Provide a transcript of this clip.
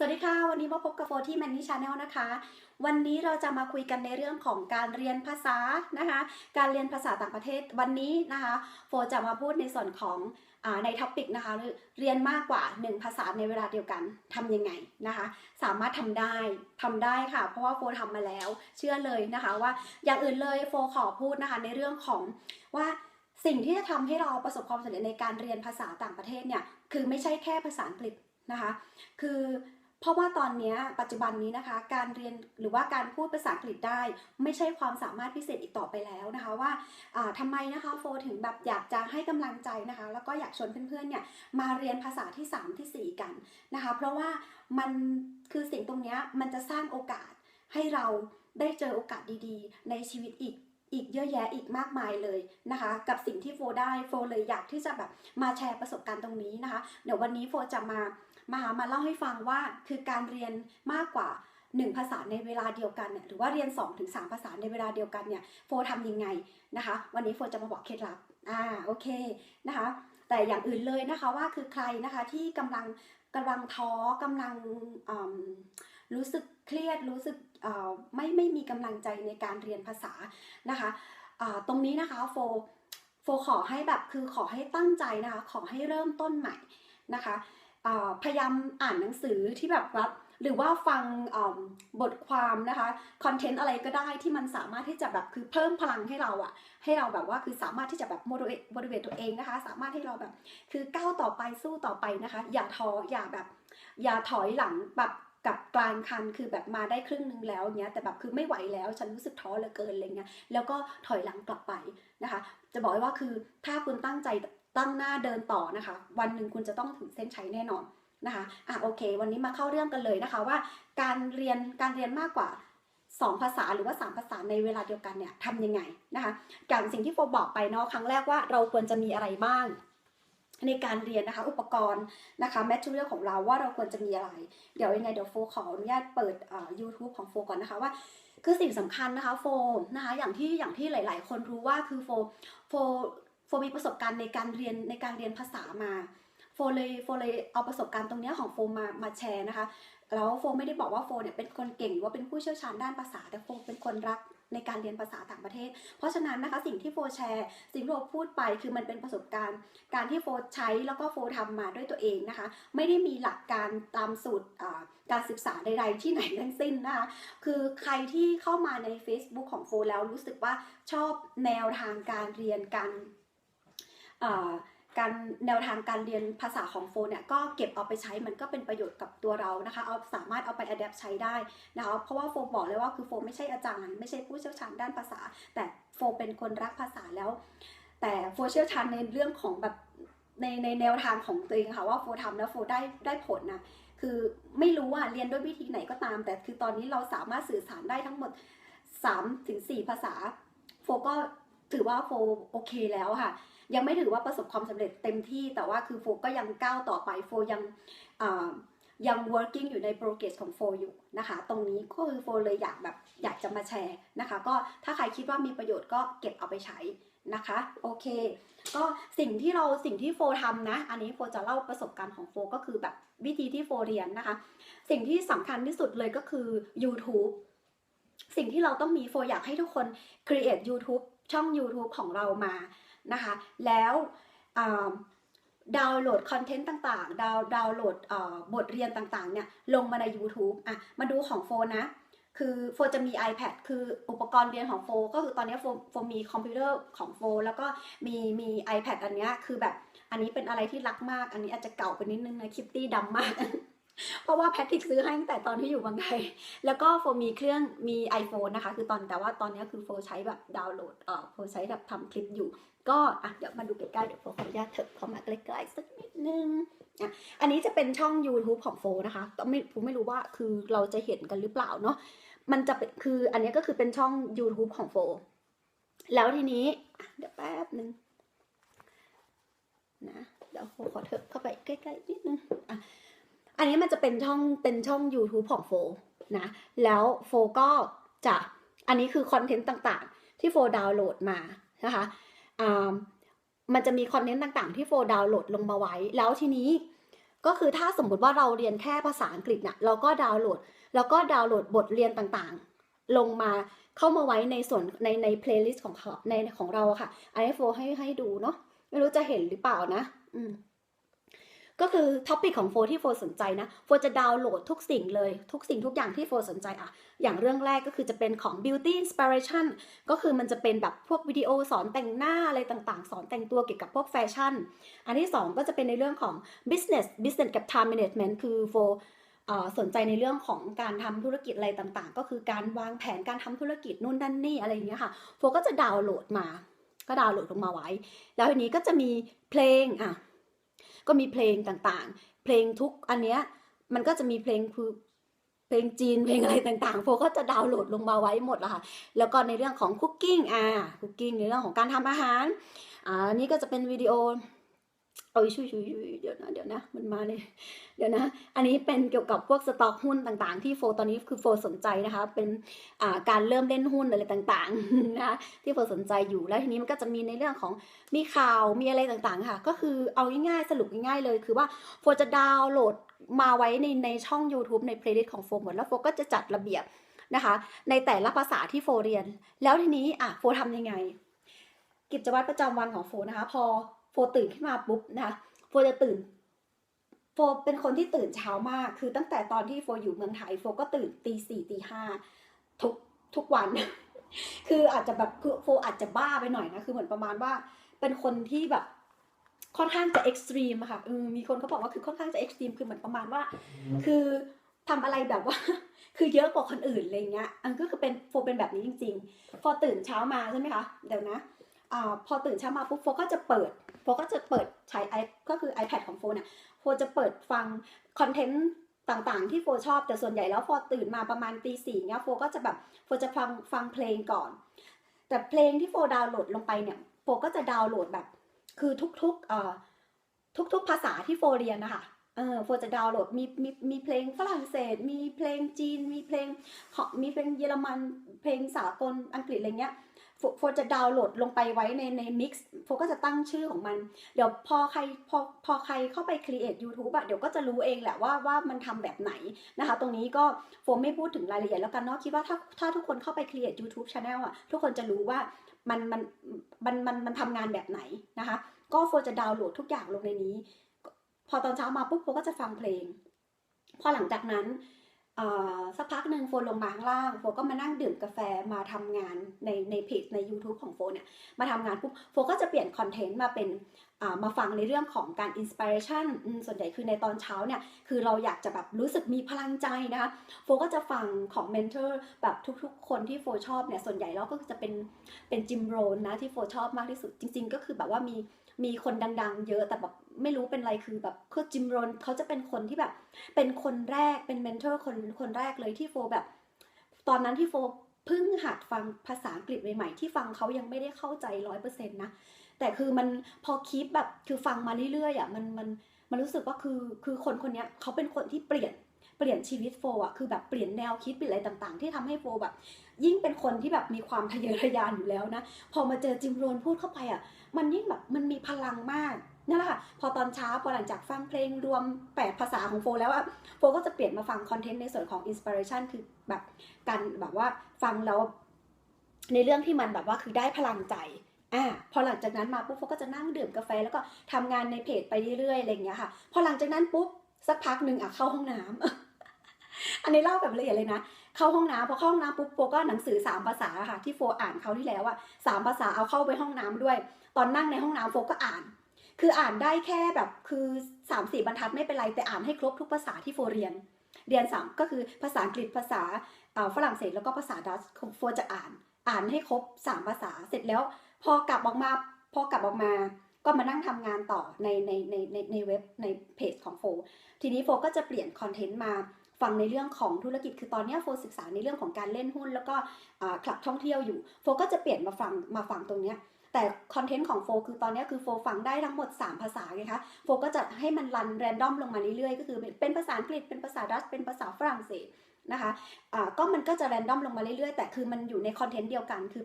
สวัสดีค่ะ วันนี้มาพบกับโฟที่แมนนี่ชาแนลนะคะ วันนี้เราจะมาคุยกันในเรื่องของการเรียนภาษานะคะ การเรียนภาษาต่างประเทศวันนี้นะคะโฟจะมาพูดในส่วนของอในท็อปิกนะคะเรียนมากกว่า 1 ภาษาในเวลาเดียวกันทำยังไงนะคะ สามารถทำได้ทำได้ค่ะ เพราะว่าโฟทำมาแล้ว เชื่อเลยนะคะว่าอย่างอื่นเลยโฟขอพูดนะคะในเรื่องของว่าสิ่งที่จะทำให้เราประสบความสำเร็จในการเรียนภาษาต่างประเทศเนี่ยคือไม่ใช่แค่ภาษาอังกฤษนะคะ คือ เพราะว่าตอนนี้ปัจจุบันนี้นะคะ การเรียนหรือว่าการพูดภาษาอังกฤษได้ ไม่ใช่ความสามารถพิเศษอีกต่อไปแล้วนะคะว่าทำไมนะคะโฟถึงแบบอยากจะให้กำลังใจนะคะ แล้วก็อยากชวนเพื่อนๆเนี่ยมาเรียนภาษาที่ 3 ที่ 4 กันนะคะ เพราะว่ามันคือสิ่งตรงนี้มันจะสร้างโอกาสให้เราได้เจอโอกาสดีๆ ในชีวิตอีกอีกเยอะแยะอีกมากมายเลยนะคะ กับสิ่งที่โฟได้โฟเลยอยากที่จะแบบมาแชร์ประสบการณ์ตรงนี้นะคะ เดี๋ยววันนี้โฟจะมา มามาเล่าให้ฟังว่าคือการเรียนมากกว่า1ภาษาในเวลาเดียวกันเนี่ยหรือว่าเรียน 2-3ภาษาในเวลาเดียวกันเนี่ยโฟทำยังไงนะคะ วันนี้โฟจะมาบอกเคล็ดลับอ่าโอเคนะคะ แต่อย่างอื่นเลยนะคะว่าคือใครนะคะที่กำลังกำลังท้อกำลังรู้สึกเครียดรู้สึกไม่ไม่มีกำลังใจในการเรียนภาษานะคะตรงนี้นะคะโฟโฟขอให้แบบคือขอให้ตั้งใจนะคะขอให้เริ่มต้นใหม่นะคะ พยายามอ่านหนังสือที่แบบว่าหรือว่าฟังบทความนะคะคอนเทนต์อะไรก็ได้ที่มันสามารถที่จะแบบคือเพิ่มพลังให้เราอะให้เราแบบว่าคือสามารถที่จะแบบโมดิเวตโมดิเวตตัวเองนะคะ สามารถให้เราแบบคือก้าวต่อไปสู้ต่อไปนะคะ อย่าท้ออย่าแบบ อย่าถอยหลังแบบกับกลางคันคือแบบมาได้ครึ่งนึงแล้วเนี้ยแต่แบบคือไม่ไหวแล้วฉันรู้สึกท้อเหลือเกินอะไรเงี้ยแล้วก็ถอยหลังกลับไปนะคะ จะบอกว่าคือถ้าคุณตั้งใจ ตั้งหน้าเดินต่อนะคะ วันหนึ่งคุณจะต้องถึงเส้นชัยแน่นอนนะคะอะโอเค วันนี้มาเข้าเรื่องกันเลยนะคะว่า การเรียนการเรียนมากกว่า 2 ภาษาหรือว่า 3 ภาษาในเวลาเดียวกันเนี่ยทำยังไงนะคะอย่างสิ่งที่โฟบอกไปเนาะครั้งแรกว่าเราควรจะมีอะไรบ้างในการเรียนนะคะอุปกรณ์นะคะแมทริเอลของเราว่าเราควรจะมีอะไร เดี๋ยวยังไงเดี๋ยวโฟขออนุญาตเปิดอ่า YouTube ของโฟก่อนนะคะว่า คือสิ่งสำคัญนะคะโฟนะคะอย่างที่อย่างที่หลาย ๆ คนรู้ว่าคือโฟโฟ โฟมีประสบการณ์ในการเรียนในการเรียนภาษามาโฟเลยโฟเลยเอาประสบการณ์ตรงนี้ของโฟมามาแชร์นะคะแล้วโฟไม่ได้บอกว่าโฟเนี่ยเป็นคนเก่งหรือว่าเป็นผู้เชี่ยวชาญด้านภาษา แต่โฟเป็นคนรักในการเรียนภาษาต่างประเทศ เพราะฉะนั้นนะคะสิ่งที่โฟแชร์ สิ่งที่โฟพูดไปคือมันเป็นประสบการณ์ การที่โฟใช้แล้วก็โฟทำมาด้วยตัวเองนะคะ ไม่ได้มีหลักการตามสูตรการศึกษาใดๆที่ไหนทั้งสิ้นนะคะ คือใครที่เข้ามาใน Facebook ของโฟแล้วรู้สึกว่าชอบแนวทางการเรียนการ การแนวทางการเรียนภาษาของโฟเนี่ยก็เก็บเอาไปใช้มันก็เป็นประโยชน์กับตัวเรานะคะเอาสามารถเอาไปอัดแอปใช้ได้นะคะเพราะว่าโฟบอกเลยว่าคือโฟไม่ใช่อาจารย์ ไม่ใช่ผู้เชี่ยวชาญด้านภาษา แต่โฟเป็นคนรักภาษาแล้ว แต่โฟเชี่ยวชาญในเรื่องของแบบในในแนวทางของตัวเองค่ะว่าโฟทำแล้วโฟได้ได้ผลนะคือไม่รู้ว่าเรียนด้วยวิธีไหนก็ตาม แต่คือตอนนี้เราสามารถสื่อสารได้ทั้งหมด3ถึง4ภาษาโฟก็ถือว่าโฟโอเคแล้วค่ะ ยังไม่ถือว่าประสบความสำเร็จเต็มที่ แต่ว่าคือโฟก็ยังก้าวต่อไปโฟยังยัง working อยู่ใน progress ของโฟอยู่นะคะ ตรงนี้ก็คือโฟเลยอยากแบบอยากจะมาแชร์นะคะ ก็ถ้าใครคิดว่ามีประโยชน์ก็เก็บเอาไปใช้นะคะ โอเค ก็สิ่งที่เราสิ่งที่โฟทำนะ อันนี้โฟจะเล่าประสบการณ์ของโฟก็คือแบบวิธีที่โฟเรียนนะคะ สิ่งที่สำคัญที่สุดเลยก็คือ YouTube สิ่งที่เราต้องมีโฟอยากให้ทุกคน create YouTube ช่อง YouTube ของเรามา นะคะ แล้วดาวน์โหลดคอนเทนต์ต่างๆ ดาวดาวน์โหลดบทเรียนต่างๆ เนี่ยลงมาใน YouTube อะ มาดูของโฟนะคือโฟจะมี iPad คืออุปกรณ์เรียนของโฟก็คือตอนนี้โฟโฟมีคอมพิวเตอร์ของโฟแล้วก็มีมี iPad อันนี้คือแบบอันนี้เป็นอะไรที่รักมาก อันนี้อาจจะเก่าไปนิดนึงนะคิตตี้ดำมาก เพราะว่าแพทริกซื้อให้ตั้งแต่ตอนที่อยู่บางไทย แล้วก็โฟมีเครื่องมี iPhone นะคะ คือตอนแต่ว่าตอนนี้คือโฟใช้แบบดาวน์โหลดเอ่อโฟใช้แบบทำคลิปอยู่ ก็อะเดี๋ยวมาดูใกล้ๆเดี๋ยวโฟขออนุญาตเถิบเข้ามาใกล้ๆสักนิดนึงอะอันนี้จะเป็นช่อง YouTube ของโฟนะคะก็ไม่ผมไม่รู้ว่าคือเราจะเห็นกันหรือเปล่าเนาะมันจะเป็นคืออันนี้ก็คือเป็นช่อง YouTube ของโฟแล้วทีนี้เดี๋ยวแป๊บนึงนะเดี๋ยวโฟขอเถิบเข้าไปใกล้ๆนิดนึงอะอันนี้มันจะเป็นช่องเป็นช่อง YouTube ของโฟนะแล้วโฟก็จะอันนี้คือคอนเทนต์ต่างๆ ที่โฟดาวน์โหลดมานะคะ มันจะมีคอนเทนต์ต่างๆ ที่โฟดาวน์โหลดลงมาไว้ แล้วทีนี้ก็คือถ้าสมมติว่าเราเรียนแค่ภาษาอังกฤษน่ะเราก็ดาวน์โหลด แล้วก็ดาวน์โหลดบทเรียนต่างๆ ลงมาเข้ามาไว้ในส่วนในในเพลย์ลิสต์ของเขาในของเราค่ะอันนี้โฟให้ให้ดูเนาะไม่รู้จะเห็นหรือเปล่านะ อืม ก็คือท็อปิกของโฟที่โฟสนใจนะโฟจะดาวน์โหลดทุกสิ่งเลยทุกสิ่งทุกอย่างที่โฟสนใจอะอย่างเรื่องแรกก็คือจะเป็นของ beauty inspiration ก็คือมันจะเป็นแบบพวกวิดีโอสอนแต่งหน้าอะไรต่างๆ สอนแต่งตัวเกี่ยวกับพวกแฟชั่น อันที่สองก็จะเป็นในเรื่องของ business business กับ time management คือโฟสนใจในเรื่องของการทำธุรกิจอะไรต่างๆ ก็คือการวางแผนการทำธุรกิจนู่นนั่นนี่อะไรอย่างเงี้ยค่ะโฟก็จะดาวน์โหลดมา ก็ดาวน์โหลดลงมาไว้ แล้วทีนี้ก็จะมีเพลงอะ ก็มีเพลงต่างๆ เพลงทุกอันเนี้ยมันก็จะมีเพลงคือเพลงจีนเพลงอะไรต่างๆโฟก็จะดาวน์โหลดลงมาไว้หมดละค่ะ แล้วก็ในเรื่องของคุกกิ้งอ่าคุกกิ้งในเรื่องของการทำอาหารอ่านี้ก็จะเป็นวิดีโอ โอ้ยช่วยช่วยเดี๋ยวนะเดี๋ยวนะมันมาเลยเดี๋ยวนะ อันนี้เป็นเกี่ยวกับพวกสต็อกหุ้นต่างๆ ที่โฟตอนนี้คือโฟสนใจนะคะ เป็นการเริ่มเล่นหุ้นอะไรต่างๆนะคะที่โฟสนใจอยู่แล้วทีนี้มันก็จะมีในเรื่องของมีข่าวมีอะไรต่างๆค่ะ ก็คือเอาง่ายๆสรุปง่ายๆเลย คือว่าโฟจะดาวน์โหลดมาไว้ในในช่อง YouTube ใน playlist ของโฟหมดแล้วโฟก็จะจัดระเบียบนะคะ ในแต่ละภาษาที่โฟเรียน แล้วทีนี้อะโฟทำยังไง กิจวัตรประจำวันของโฟนะคะ พอ โฟตื่นขึ้นมาปุ๊บนะคะโฟจะตื่นโฟเป็นคนที่ตื่นเช้ามาก คือตั้งแต่ตอนที่โฟอยู่เมืองไทยโฟก็ตื่นตีสี่ตีห้าทุกทุกวัน คืออาจจะแบบคือโฟอาจจะบ้าไปหน่อยนะ คือเหมือนประมาณว่า เป็นคนที่แบบค่อนข้างจะเอ็กซ์ตรีมอะค่ะมีคนเขาบอกว่าคือค่อนข้างจะเอ็กซ์ตรีม คือเหมือนประมาณว่า คือทำอะไรแบบว่า คือเยอะกว่าคนอื่นอะไรเงี้ย อันก็คือเป็นโฟเป็นแบบนี้จริง ๆ พอตื่นเช้ามาใช่ไหมคะ เดี๋ยวนะ พอตื่นเช้ามาปุ๊บโฟก็จะเปิดโฟก็จะเปิดใช้ไอก็คือ iPad ของโฟเนี่ยโฟจะเปิดฟังคอนเทนต์ต่างๆ ที่โฟชอบแต่ส่วนใหญ่แล้วพอตื่นมาประมาณตีสี่เนี่ยโฟก็จะแบบโฟจะฟังฟังเพลงก่อน แต่เพลงที่โฟดาวน์โหลดลงไปเนี่ยโฟก็จะดาวน์โหลดแบบ คือทุกๆเอ่อทุกๆภาษาที่โฟเรียนนะคะเออโฟจะดาวน์โหลดมีมีมีเพลงฝรั่งเศส มีเพลงจีน มีเพลงของมีเพลงเยอรมัน เพลงสากลอังกฤษอะไรเงี้ย โฟโฟจะดาวน์โหลดลงไปไว้ในในมิกซ์โฟก็จะตั้งชื่อของมัน เดี๋ยวพอใครพอพอใครเข้าไป create YouTube อะเดี๋ยวก็จะรู้เองแหละว่าว่ามันทำแบบไหนนะคะ ตรงนี้ก็โฟไม่พูดถึงรายละเอียดแล้วกันเนาะคิดว่าถ้าถ้าทุกคนเข้าไป create YouTube channel อะทุกคนจะรู้ว่ามันมันมันมันมันทำงานแบบไหนนะคะ ก็โฟจะดาวน์โหลดทุกอย่างลงในนี้ พอตอนเช้ามาปุ๊บโฟก็จะฟังเพลง พอหลังจากนั้น สักพักหนึ่งโฟลงมาข้างล่างโฟก็มานั่งดื่มกาแฟมาทำงานในในเพจใน YouTube ของโฟเนี่ยมาทำงานปุ๊บโฟก็จะเปลี่ยนคอนเทนต์มาเป็นมาฟังในเรื่องของการอินสปิเรชันส่วนใหญ่คือในตอนเช้าเนี่ยคือเราอยากจะแบบรู้สึกมีพลังใจนะคะโฟก็จะฟังของเมนเทอร์แบบทุกๆ คนที่โฟชอบเนี่ยส่วนใหญ่แล้วก็จะเป็นเป็นจิมโรนนะที่โฟชอบมากที่สุดจริง ๆ ก็คือแบบว่ามี มีคนดังๆ เยอะแต่แบบไม่รู้เป็นไรคือแบบคือจิมโรนเขาจะเป็นคนที่แบบ เป็นคนแรกเป็นเมนเทอร์คนคนแรกเลยที่โฟแบบ ตอนนั้นที่โฟเพิ่งหัดฟังภาษาอังกฤษใหม่ๆที่ฟังเขายังไม่ได้เข้าใจร้อยเปอร์เซ็นต์นะแต่คือมันพอคลิปแบบคือฟังมาเรื่อยๆอะมันมันมันรู้สึกว่าคือคือคนคนนี้เขาเป็นคนที่เปลี่ยน เปลี่ยนชีวิตโฟอะคือแบบเปลี่ยนแนวคิดเปลี่ยนอะไรต่างๆ ที่ทำให้โฟแบบ ยิ่งเป็นคนที่แบบมีความทะเยอทะยานอยู่แล้วนะพอมาเจอจิมโรนพูดเข้าไปอะมันยิ่งแบบมันมีพลังมากนั่นแหละค่ะพอตอนเช้าพอหลังจากฟังเพลงรวม 8 ภาษาของโฟแล้วอะโฟก็จะเปลี่ยนมาฟังคอนเทนต์ในส่วนของอินสปิเรชันคือแบบการแบบว่าฟังแล้วในเรื่องที่มันแบบว่าคือได้พลังใจอ่าพอหลังจากนั้นมาปุ๊บโฟก็จะนั่งดื่มกาแฟแล้วก็ทำงานในเพจไปเรื่อยๆอะไรอย่างเงี้ยค่ะ พอหลังจากนั้นปุ๊บสักพักหนึ่งอะเข้าห้องน้ำ อันนี้เล่าแบบละเอียดเลยนะ เข้าห้องน้ำพอเข้าห้องน้ำปุ๊บโฟก็หนังสือสามภาษาค่ะ ที่โฟอ่านเขาที่แล้วอะสามภาษาเอาเข้าไปห้องน้ำด้วย ตอนนั่งในห้องน้ำโฟก็อ่าน คืออ่านได้แค่แบบคือสามสี่บรรทัดไม่เป็นไรแต่อ่านให้ครบทุกภาษาที่โฟเรียน เรียนสามก็คือภาษาอังกฤษภาษาฝรั่งเศสแล้วก็ภาษาดัตช์โฟจะอ่าน อ่านให้ครบสามภาษาเสร็จแล้ว พอกลับออกมาพอกลับออกมาก็มานั่งทำงานต่อในในในในในเว็บในเพจของโฟทีนี้โฟก็จะเปลี่ยนคอนเทนต์มา ฟังในเรื่องของธุรกิจคือตอนเนี้ยโฟศึกษาในเรื่องของการเล่นหุ้น แล้วก็อ่าคลับท่องเที่ยวอยู่โฟก็จะเปลี่ยนมาฟังมาฟังตรงเนี้ยแต่คอนเทนต์ของโฟคือตอนเนี้ยคือโฟฟังได้ทั้งหมด 3 ภาษาไงคะโฟก็จะให้มันรันแรนดอมลงมาเรื่อยๆ ก็คือเป็นภาษาอังกฤษเป็นภาษาดัตช์เป็นภาษาฝรั่งเศสนะคะอ่าก็มันก็จะแรนดอมลงมาเรื่อยๆ แต่คือมันอยู่ในคอนเทนต์เดียวกันคือ